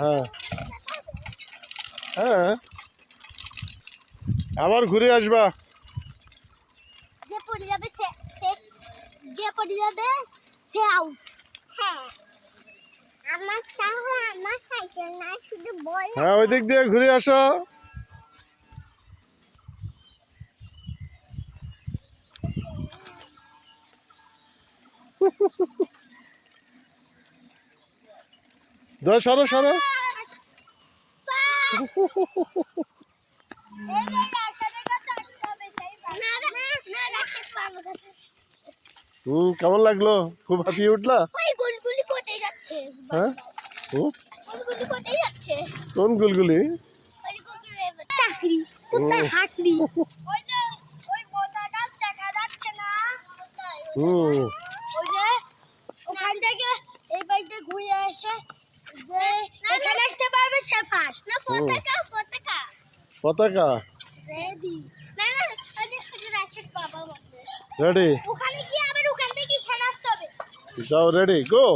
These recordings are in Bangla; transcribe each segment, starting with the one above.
হ্যাঁ। হ্যাঁ। আবার ঘুরে আসবা। যে পড়ে যাবে সে সে- যে পড়ে যাবে সে আউট হ্যাঁ। আমার তাহলে আমার সাইকেল না শুধু বল। হ্যাঁ ওই দিক দিয়ে ঘুরে আসো। ধর সরো সরো। হুম কেমন লাগল? খুব হাঁপিয়ে উঠলা? হ্যাঁ? কোন গুলগুলি? হুম। ওখান থেকে এই বাড়িতে ঘুরে আসে এখানে আসতে পারবে সে ফার্স্ট না পতাকা পতাকা। পতাকা? রেডি না না আজ আজ রাশেদ বাবা রেডি ওখানে গিয়ে আবার ওখান থেকে খেলা আসতে হবে। যাও রেডি গো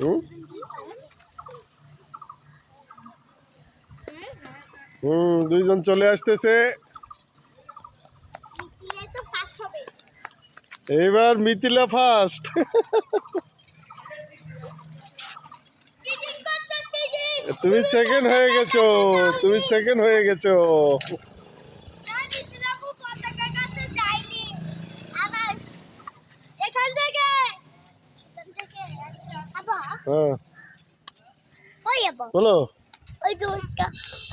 হুম? দুইজন চলে আসতেছে। এইবার মিথিলা ফার্স্ট তুমি সেকেন্ড হয়ে গেছো, তুমি সেকেন্ড হয়ে গেছো না মিত্রাপু পতাকা কাছে যাইনি আবার এখান থেকে এখান থেকে আবার হ্যাঁ। বলো। ওইটা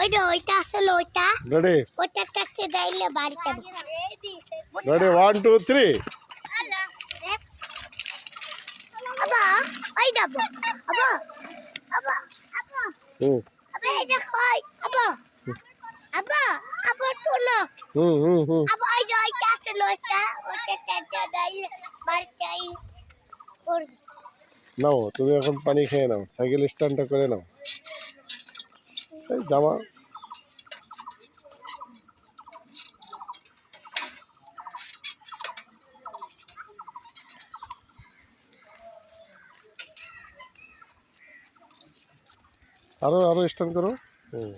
ওই যে ওইটা আসলে ওইটা? রেডি। ওটা কাছে যাইলে বাড়িতে রেডি ওয়ান টু থ্রি আবা ওই যাব আবা আবা আবা। হুম। আবা এটা কই? আবা আবা আবা শোনো। হুম হুম হুম। আবা ওই যে ওইটা আসলে ওইটা? ওইটা কাছে যাইলে বাড়িতে পড়বে নাও, তুমি এখন পানি খেয়ে নাও, সাইকেল স্ট্যান্ডটা করে নাও। এই জামা। আরও আরও স্ট্যান্ড করো। হুম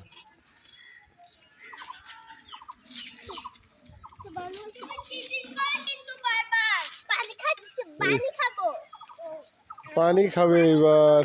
পানি খাচ্ছি পানি খাব পানি খাবে এবার।